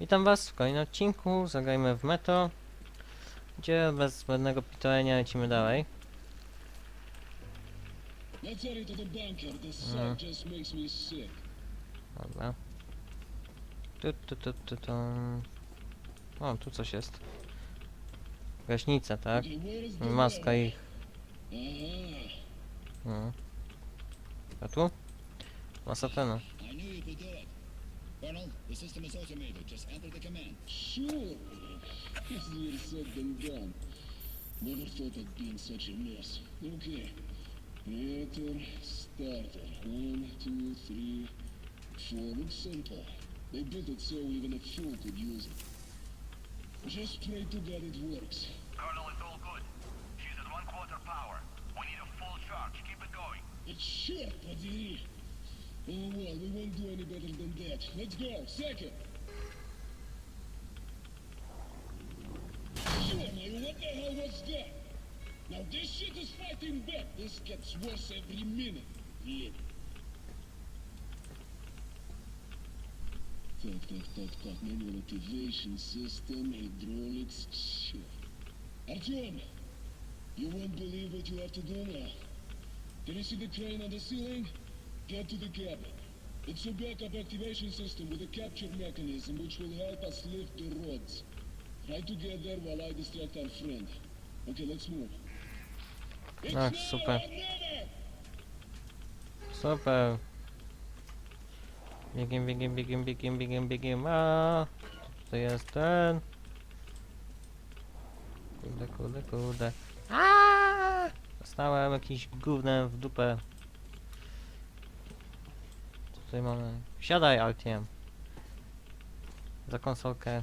Witam was w kolejnym odcinku, zagrajmy w Metro, gdzie bez zbędnego pitolenia lecimy dalej. Sick. Dobra. Tu, tu, tu, tu, tu. O, tu coś jest. Gaśnica, tak? Maska ich. Mhm. A tu? Masafena. I Colonel, the system is automated. Just enter the command. Sure. Easier said than done. Never thought I'd be in such a mess. Okay. Reactor starter. One, two, three, four. Looks simple. They built it so even a fool could use it. Just pray to God it works. Colonel, it's all good. She's at one quarter power. We need a full charge. Keep it going. It's shit, Padiri. Oh well, we won't do any better than that. Let's go. Second. Sure, now what the hell was that? Now this shit is fighting back. This gets worse every minute. Yeah. Так, так, так, так. Manual activation system, hydraulics, shit. Artyom, you won't believe what you have to do now. Can you see the crane on the ceiling? Get to the cabin. It's a backup activation system with a capture mechanism which will help us lift the rods. Try to get there while I distract our friend. Okay, let's move. It's Ah, now super. or never! Super. Biegiem, biegiem, biegiem, biegiem, biegiem, biegiem. A, to jest ten. Kurde, kurde, kurde. A! Dostałem jakiś gównem w dupę. Tutaj mamy? Siadaj, Altiem. Za konsolkę.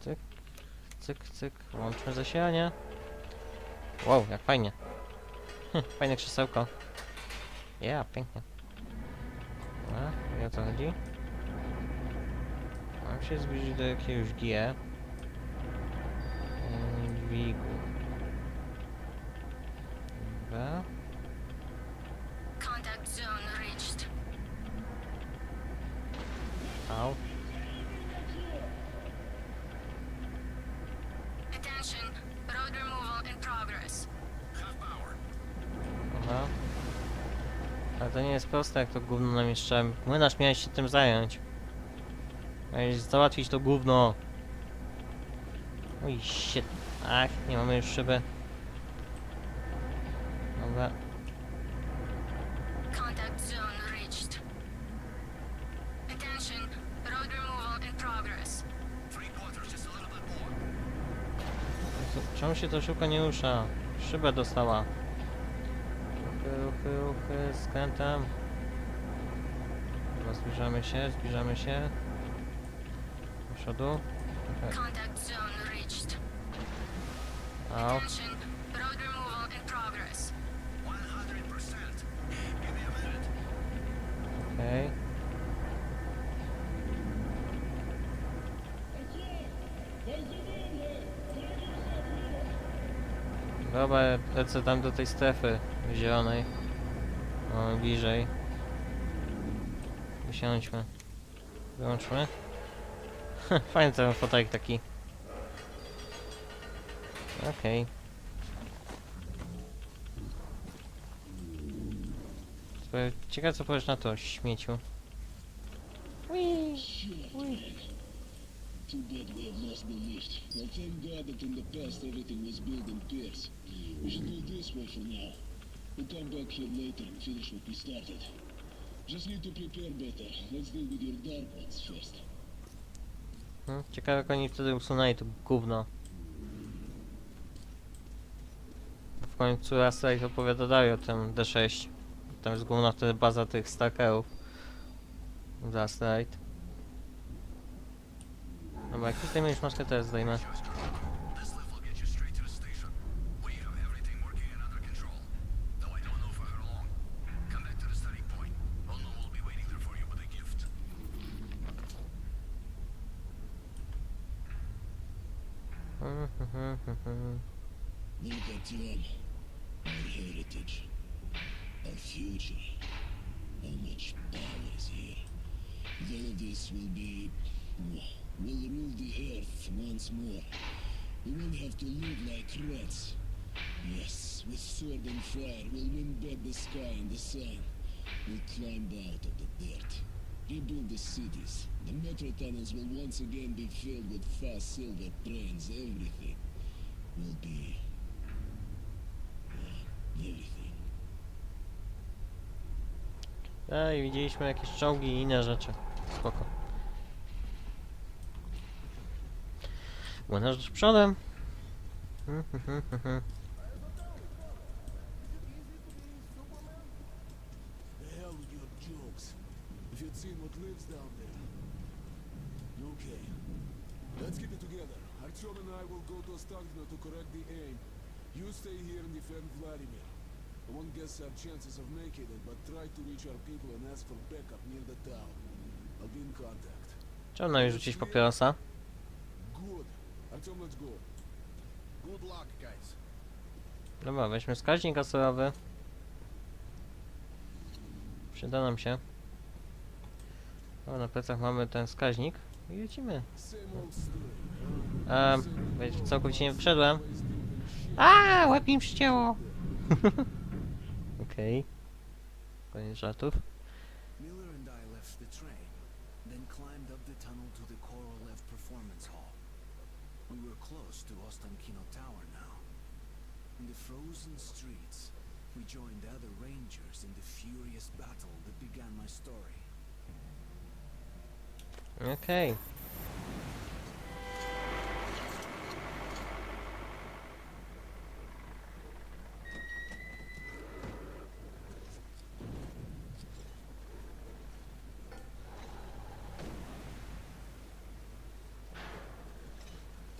Cyk, cyk, cyk. Łączmy zasilanie. Wow, jak fajnie. Fajne krzesełko. Ja, pięknie. A, i o co chodzi? Mam się zbliżyć do jakiegoś G. Yy, Dźwigu. Jak to gówno namieszczałem. Młynarz miałeś się tym zająć. Miałeś załatwić to gówno. Oj, shit. Ach, nie mamy już szyby. Dobra. Contact zone reached. Attention, road removal in progress. Three quarters, just a little bit more. Co- Czemu się to szybko nie rusza? Szybę dostała. Ruchy, ruchy, ruchy, skrętem. Zbliżamy się, zbliżamy się. Do przodu. Trochę. Contact zone reached. Au. Attention, road removal in progress. 100%. Give me a minute. Okej. There's a man here! Find yourself here! Dobra, lecę tam do tej strefy zielonej. O, bliżej. Wysiądźmy. Wyłączmy. Fajny ten fotek taki. Okej. Okay. Ciekawe co powiesz na to, śmieciu. Too bad have lost the lift. Well, thank God that in the past everything was built in pairs. We should go this way for now. We'll come back here later and finish what we started. Just need to prepare better. Let's deal with your dark ones first. Hmm? Ciekawe jak oni wtedy usunęli to gówno. W końcu Astrite opowiada dalej o tym D6. Tam jest główna wtedy baza tych stalkerów. Z Astrite. Dobra, jak ty zdejmiesz maskę, teraz zdejmę. Them. Our heritage. Our future. How much power is here. All of this will be. will rule the earth once more. We won't have to live like rats. Yes, with sword and fire, we'll win back the sky and the sun. We'll climb out of the dirt. Rebuild the cities. The metro tunnels will once again be filled with fast silver trains. Everything will be. A i widzieliśmy jakieś czołgi i inne rzeczy. Spoko. Młynarz przodem. Okay. Let's get it together. Artyom and I will go to Ostankino to correct the aim. You stay here and defend Vladimir. I won't guess our chances of making it, but try to reach our people and ask for backup near the town. I'll be in contact. Trzeba nam rzucić papierosa. Good. Artyom, let's go. Good luck, guys. Dobra, weźmy wskaźnik aserowy. Przyda nam się. O, na plecach mamy ten wskaźnik. I lecimy. Ehm, całkowicie nie wszedłem. A, łeb mi przycięło. Okej. Koniec żartów. Miller and I left the train, then climbed up the tunnel to the Korolev Performance Hall. We were close to Ostankino Tower now. In the frozen streets, we joined other rangers in the furious battle that began my story. Okej.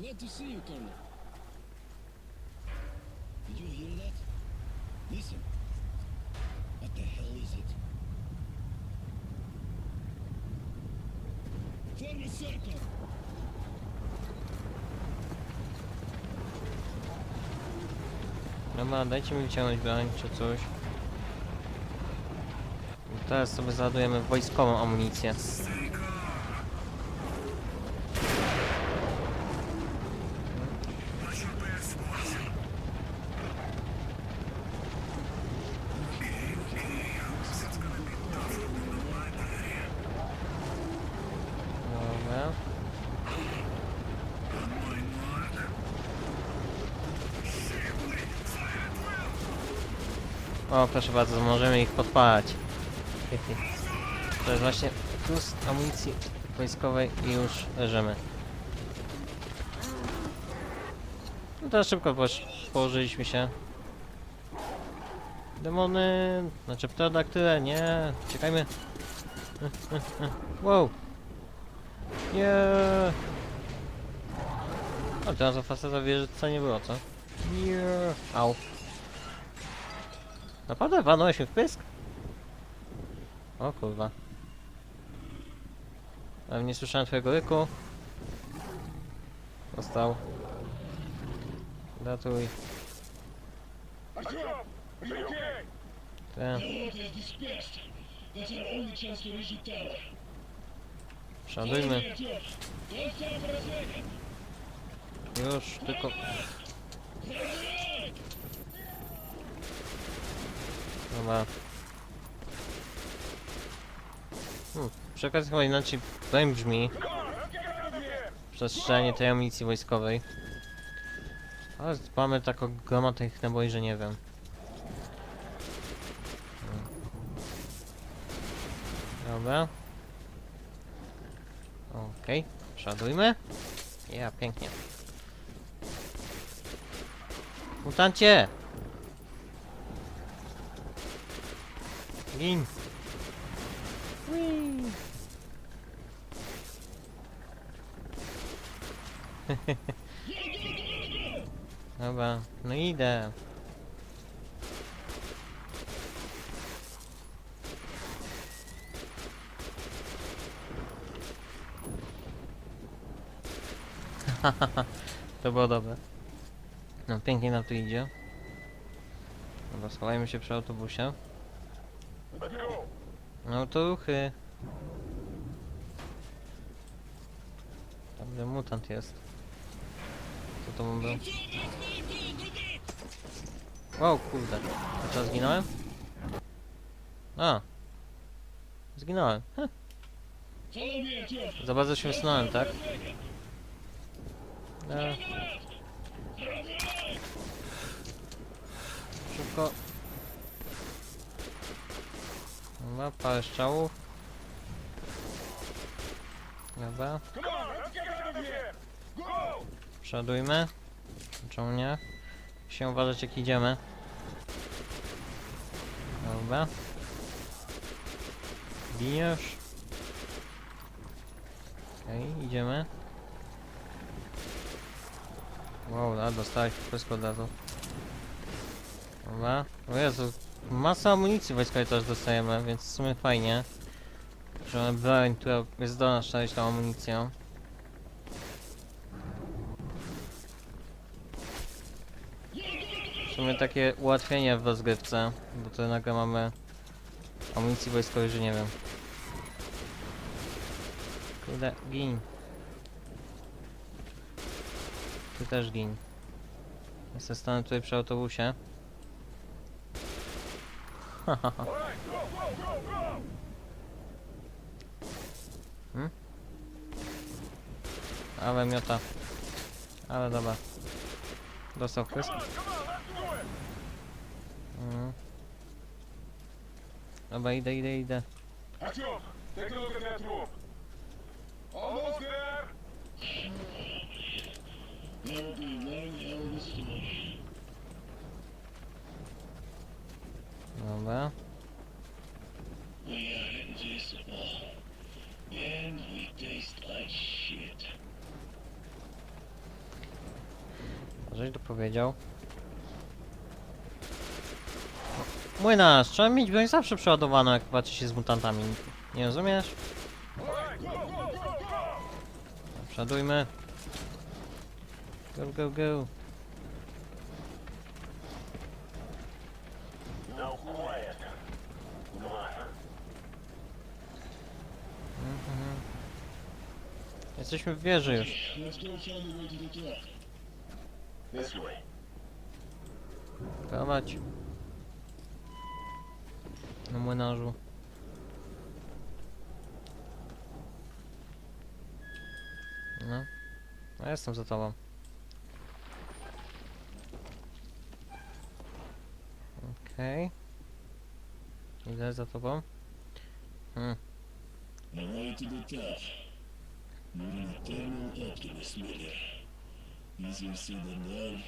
Glad to see you, Colonel. Did you hear that? Listen. What the hell is it? Form a circle! Dobra, dajcie mi wyciągnąć broń czy coś. Teraz sobie załadujemy wojskową amunicję. O, proszę bardzo, możemy ich podpalać. To jest właśnie plus amunicji wojskowej i już leżymy. No teraz szybko położyliśmy się. Demony, znaczy pterodaktyle, nie, czekajmy. Wow. Nie. O, teraz o faceta wieżyca nie było, co? Nie. Au. Naprawdę walnąłeś mi w pysk? O kurwa. Ale nie słyszałem twojego ryku. Został. Gratuj. Ten. The horde has dispersed. That's our only chance to reach the tower. Przeładujmy. Follow me, Artyom. Don't stop for a second. Już, tylko... Dobra. Hmm, przy okazji chyba inaczej broń brzmi. Przestrzelenie tej amunicji wojskowej. Ale mamy taką groma tych naboi, że nie wiem. Hmm. Dobra. Okej, przeładujmy. Ja, pięknie. Mutancie! Gin! Dobra, no idę. to było dobre. No pięknie nam tu idzie. Dobra, schowajmy się przy autobusie. No to ruchy. Tam gdzie mutant jest. Co to mu był? Wow, kurde. A co, zginąłem? A. Zginąłem. Heh. Artyom. Za bardzo się wysunąłem, tak? E. Szybko. Dobra, parę strzałów. Dobra. Przodujmy. Czemu nie? Się uważać jak idziemy. Dobra. Bijesz. Okej, idziemy. Wow, a dostałeś wszystko od razu. Dobra. O Jezu, masa amunicji wojskowej też dostajemy, więc w sumie fajnie. Że broń, która jest zdolna strzelać tą amunicją. W sumie takie ułatwienie w rozgrywce, bo tutaj nagle mamy amunicji wojskowej, że nie wiem. Kurde, gin. Ty też gin. Jestem stanę tutaj przy autobusie. Hmm? Ale miota. Ale dobra. Dostał chwyst. Mm. Dobra, idę, idę, idę. Almost there. That'll be one hell of a story. Dobra. Żeś to powiedział. Młynarz, trzeba mieć broń zawsze przeładowaną, jak walczy się z mutantami. Nie rozumiesz? Przodujmy. Go, go, go. Mhm. Jesteśmy w wieży już. Prowadź. Na młynarzu. No. No jestem za tobą. Okej. Idę za tobą. Hmm. The way to the top. You're an eternal optimist, Miller. Easier said than done.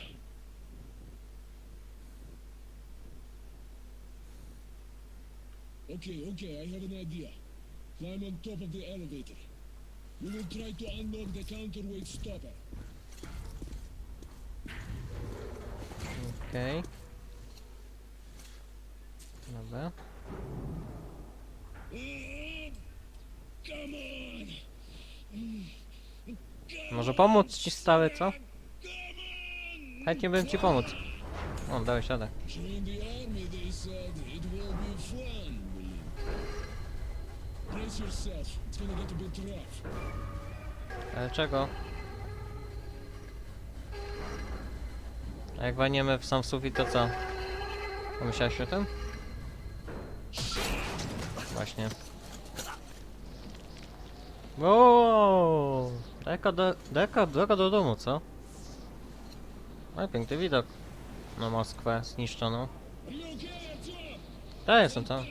Okay, okay, I have an idea. Climb on top of the elevator. We will try to unlock the counterweight stopper. Okej. Dobra. Mm, Come on! Może pomóc ci stary, co? Chętnie bym ci pomóc. O, dałeś rough. Ale czego? A jak waniemy w sam sufit, to co? Pomyślałeś o tym? Właśnie. Wow! Daleko do, daleko droga do domu, co? No piękny widok na Moskwę zniszczoną. Artyom? Tak, jestem tam.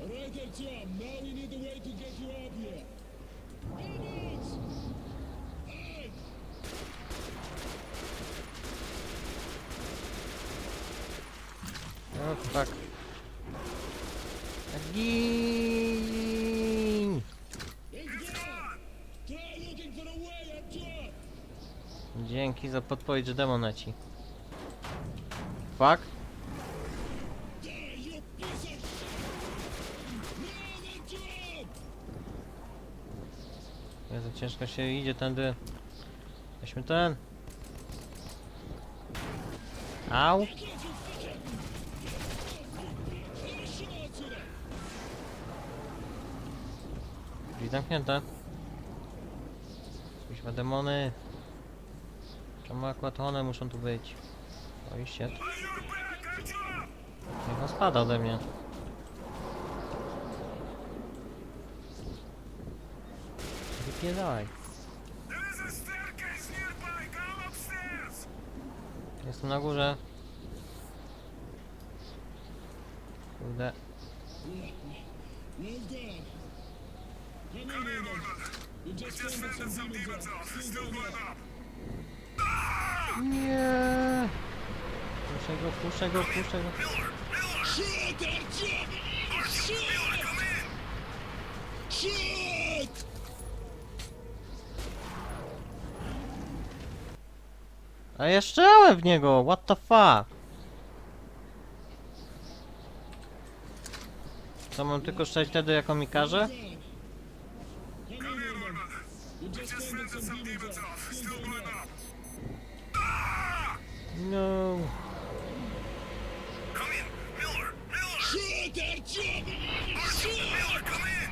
Right, Artyom. Now we need a way to get you up here. Movements! Aye! O, fuck. Gin! Let's go! Try looking for a way, Artyom! Dzięki za podpowiedź, że demon leci. Fuck. No! Jezu, ciężko się idzie tędy. Weźmy ten. Au. Zamknięte. Kuźwa demony. Czemu akurat one muszą tu być? Oj, shit. Niech on spada ode mnie. Wypierdalaj. Jestem na górze. Kurde. Nie. Puszczę go, puszczę go, puszczę go. Artyom! Shoot! Shoot! A ja strzelałem w niego, what the fuck? Co mam tylko strzelać wtedy jak on mi każe? Still going up. No. Come in, Miller. Miller. Shoot that job. Arthur, Miller, come in.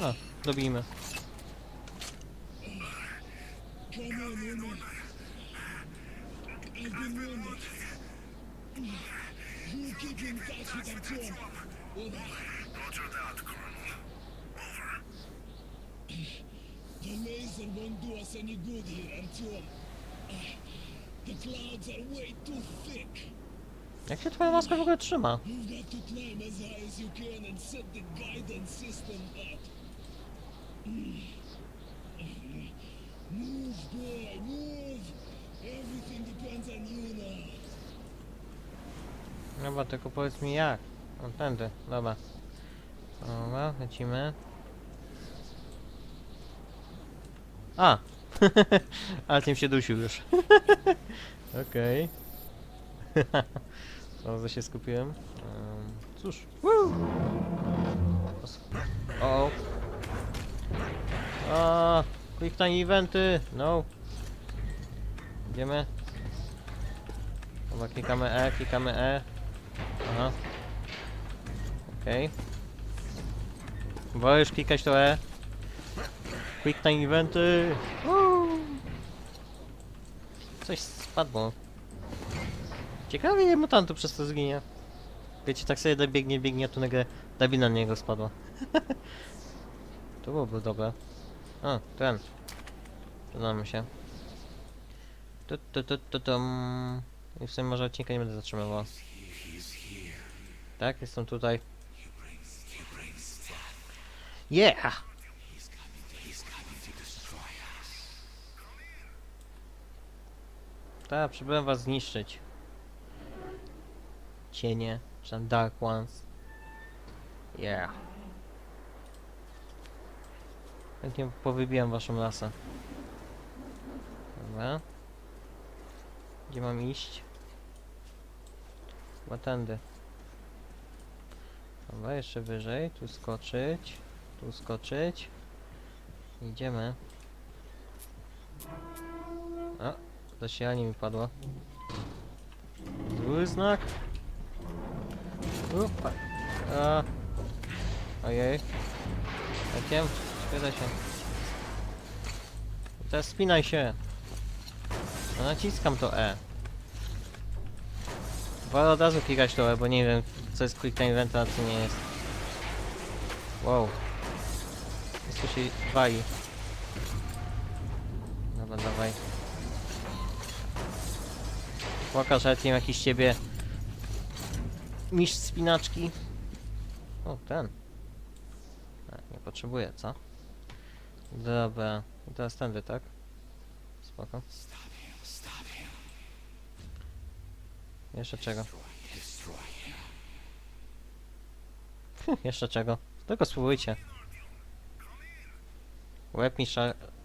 A, dobijmy. Jak się twoja maska w ogóle trzyma? Dobra, tylko powiedz mi jak. O, tędy, dobra. Dobra, lecimy. A! Ale tym się dusił już. Okej. Bardzo się skupiłem. Em, cóż. Woo! O! A! Quick time eventy! No! Idziemy. Dobra, klikamy E, klikamy E. Aha. Okej. Wolisz klikać to E? Quick time eventy! Woo! Coś spadło. Ciekawie ile mutantów przez to zginie. Wiecie, tak sobie dobiegnie, biegnie, a tu nagle dabina na niego spadła. to byłoby dobre. A, ten. Przydamy się. Tu, tu, tu, tu, tum. I w sumie może odcinka nie będę zatrzymywał. Tak, jestem tutaj. Yeah! Tak, przybyłem was zniszczyć. Cienie, czy tam Dark Ones. Yeah. Chętnie powybijam waszą rasę. Dobra. Gdzie mam iść? Chyba tędy. Dobra, jeszcze wyżej. Tu skoczyć. Tu skoczyć. Idziemy. A, zasilanie mi padło. Zły znak. Upa. A. Ojej. Jakiem? Spytaj się. Teraz spinaj się. No naciskam to E. Wolę od razu klikać to E, bo nie wiem co jest quick time event, a co nie jest. Wow. Wszystko się wali. Dobra, dawaj. Pokaż team jakiś ciebie. Mistrz spinaczki. O, ten. Nie potrzebuję, co? Dobra. I teraz tędy, tak? Spoko. Jeszcze czego? Jeszcze czego? Tylko spróbujcie. Łeb mi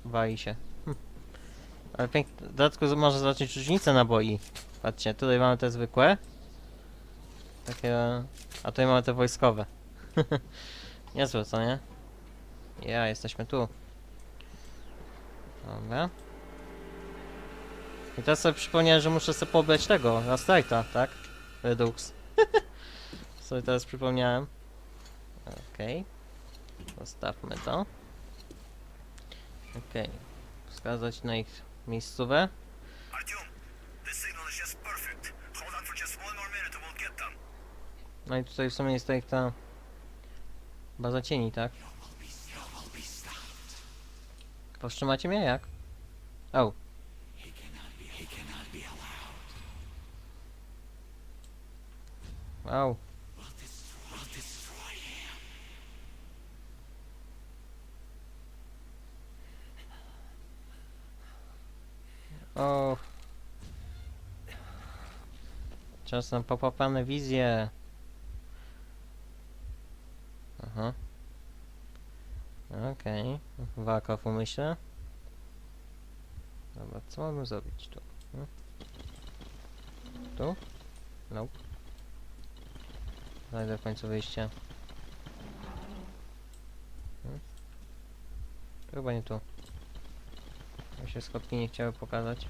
wali się. Hm. Ale pięknie. W dodatku można zobaczyć różnicę naboi. Patrzcie, tutaj mamy te zwykłe. Takie... A tutaj mamy te wojskowe. Niezłe, co nie? Ja, jesteśmy tu. Dobra. I teraz sobie przypomniałem, że muszę sobie pobrać tego, Rastrajta, tak? Redux. sobie teraz przypomniałem. Okej. Zostawmy to. Okej. Wskazać na ich miejscówę this signal is just perfect. Hold on for just one more minute and we'll get them. No i tutaj w sumie jest ich ta baza cieni, tak? Powstrzymacie mnie jak? O. Czas na popapane wizje. Aha. Okej. Walka w umyśle. Dobra, co mamy zrobić tu? Hmm? Tu? No. Znajdę w końcu wyjście. Hmm? Chyba nie tu. Mi się schodki nie chciały pokazać.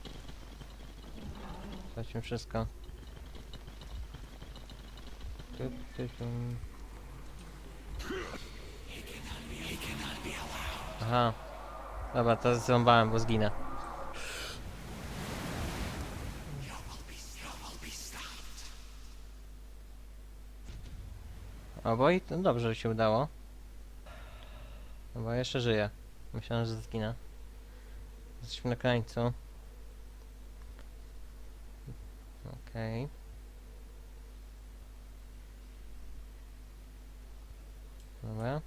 Zobaczmy wszystko. Tu, tu, tu. Aha. Dobra, teraz zrąbałem, bo zginę. O, bo i to dobrze że się udało. No bo jeszcze żyję. Myślałem, że zginę. Jesteśmy na krańcu. Okej. Dobra.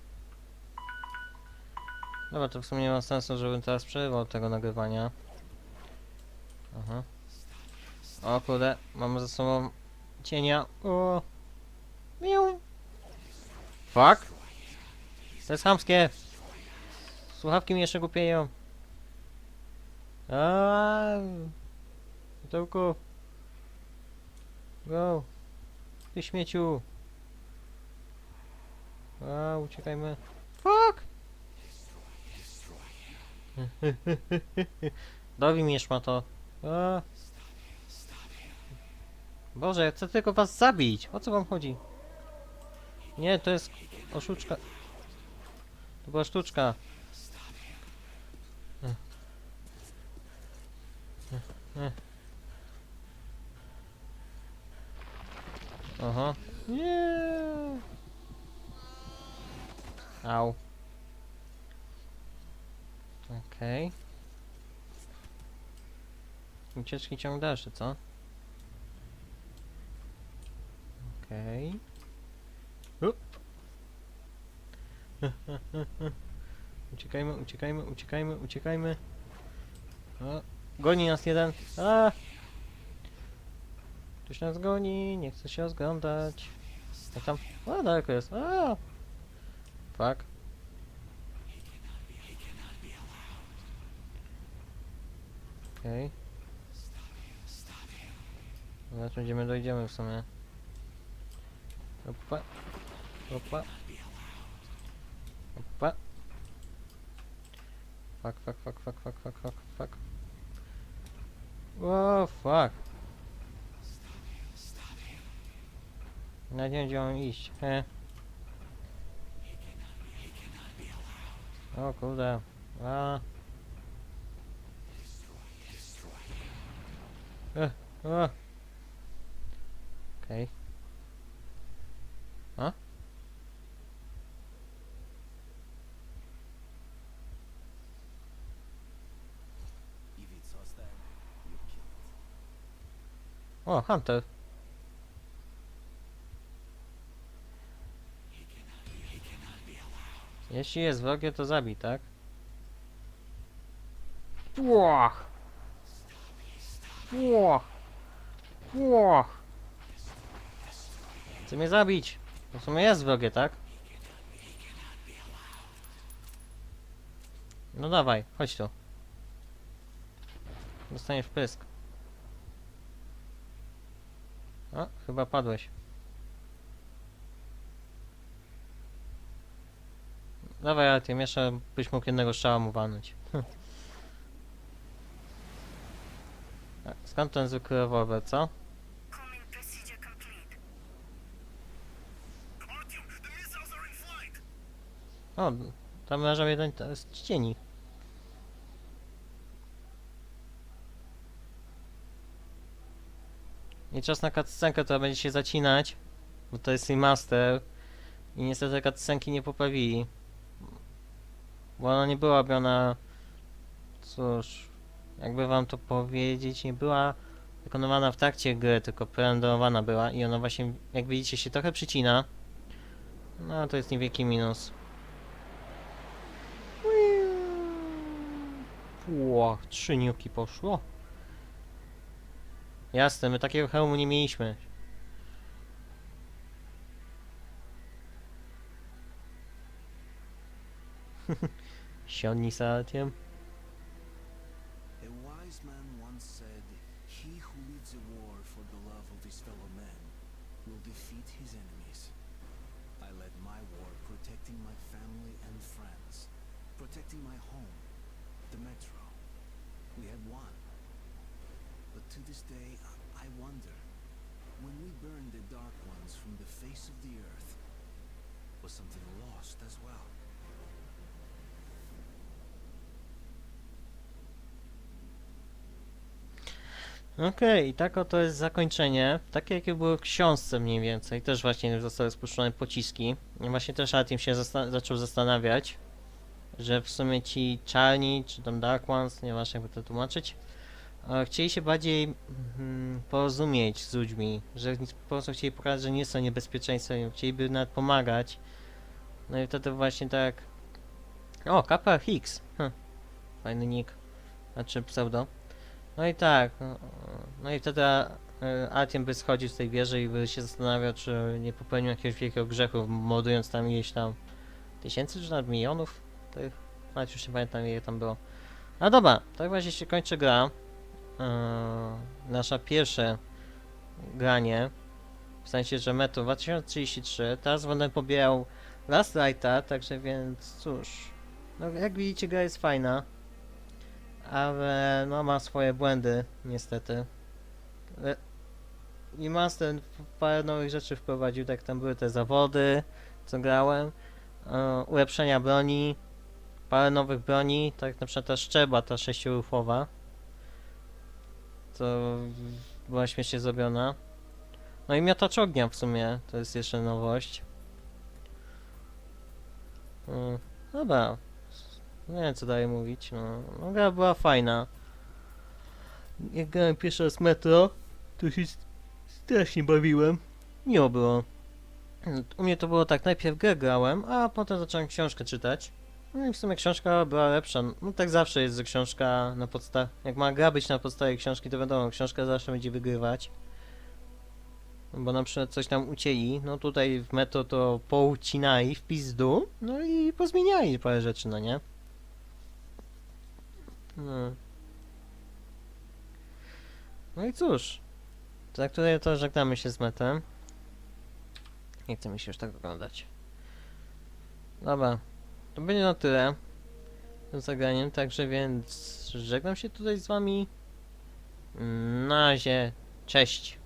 Dobra, to w sumie nie ma sensu, żebym teraz przerywał tego nagrywania. Aha. O kurde, mamy za sobą cienia. O. Miu. Fuck. To jest chamskie. Słuchawki mi jeszcze głupieją. Aaaa. Go. Ty śmieciu. A, uciekajmy. Fuck. Dowi mnie szmato. A. Boże, ja chcę tylko was zabić. O co wam chodzi? Nie, to jest oszuczka. To była sztuczka. Aha. Nie. Au. Okej. Ucieczki ciąg dalszy, co? Okej. Up. Uciekajmy, uciekajmy, uciekajmy, uciekajmy. O, goni nas jeden. A! Ktoś nas goni, nie chce się rozglądać. A tam, o daleko jest. A! Fuck. Okej. Zaraz będziemy dojdziemy w sumie. Opa. Opa. Opa. Fuck, fuck, fuck, fuck, fuck, fuck, fuck, fuck. O, fuck. Nawet nie wiem, gdzie mam iść. He. O kurde. A. E, a. Okej. A? Kill it. O, Hunter. Jeśli jest wrogie, to zabij, tak? Płoch! Płoch! Płoch! Chce mnie zabić! To w sumie jest wrogie, tak? No dawaj, chodź tu. Dostaniesz pysk. O, chyba padłeś. Dawaj, ale tym jeszcze byś mógł jednego strzała mu walnąć. A Skąd ten zwykły rewolwer, co? O, tam leżał jeden z cieni. I czas na cutscenkę, która będzie się zacinać, bo to jest remaster i niestety cutscenki nie poprawili. Bo ona nie była robiona, cóż, jakby wam to powiedzieć, nie była wykonywana w trakcie gry, tylko prerenderowana była i ona właśnie, jak widzicie, się trochę przycina. No, to jest niewielki minus. Ło, trzy niuki poszło. Jasne, my takiego hełmu nie mieliśmy. Z Artiem. A wise man once said, He who leads a war for the love of his fellow men will defeat his enemies. I led my war protecting my family and friends, protecting my home, the metro. We had won. But to this day, I- I wonder, when we burned the Dark Ones from the face of the earth, was something lost as well? Okej, i tak oto jest zakończenie. Takie jakie było w książce mniej więcej. Też właśnie zostały spuszczone pociski. I właśnie też Artim się zasta zaczął zastanawiać, że w sumie ci czarni, czy tam Dark Ones, nieważne jakby to tłumaczyć, e, chcieli się bardziej mm, porozumieć z ludźmi, że po prostu chcieli pokazać, że nie są niebezpieczeństwem, chcieliby nawet pomagać. No i wtedy właśnie tak... O, Kappa Hicks. Hm. Fajny nick. Znaczy pseudo. No i tak, no, no i wtedy e, Artyom by schodził z tej wieży i by się zastanawiał, czy nie popełnił jakiegoś wielkiego grzechu, mordując tam ileś tam tysięcy czy nawet milionów tych, nawet już nie pamiętam ile tam było. A dobra, tak właśnie się kończy gra. E, nasza pierwsze granie, w sensie, że Metro 2033, teraz będę pobierał Last Lighta, także więc cóż, no jak widzicie gra jest fajna ale no ma swoje błędy, niestety. Le- I Master parę nowych rzeczy wprowadził, tak tam były te zawody, co grałem, e, ulepszenia broni, parę nowych broni, tak na przykład ta szczeba, ta sześciorufowa, to była śmiesznie zrobiona. No i miotacz ognia w sumie, to jest jeszcze nowość. Mm, dobra, nie wiem co dalej mówić, no. no gra była fajna. Jak grałem pierwszy raz Metro, to się st- strasznie bawiłem. Miło było. U mnie to było tak, najpierw grę grałem, a potem zacząłem książkę czytać. No i w sumie książka była lepsza. No tak zawsze jest, że książka na podstawie... Jak ma gra być na podstawie książki, to wiadomo, książka zawsze będzie wygrywać. Bo na przykład coś tam ucięli, no tutaj w Metro to poucinali w pizdu, no i pozmieniali parę rzeczy, no nie? No. No i cóż. Za które to żegnamy się z metem. Nie chce mi się już tak oglądać. Dobra. To będzie na tyle. Z zagraniem, także więc żegnam się tutaj z wami. Na razie. Cześć.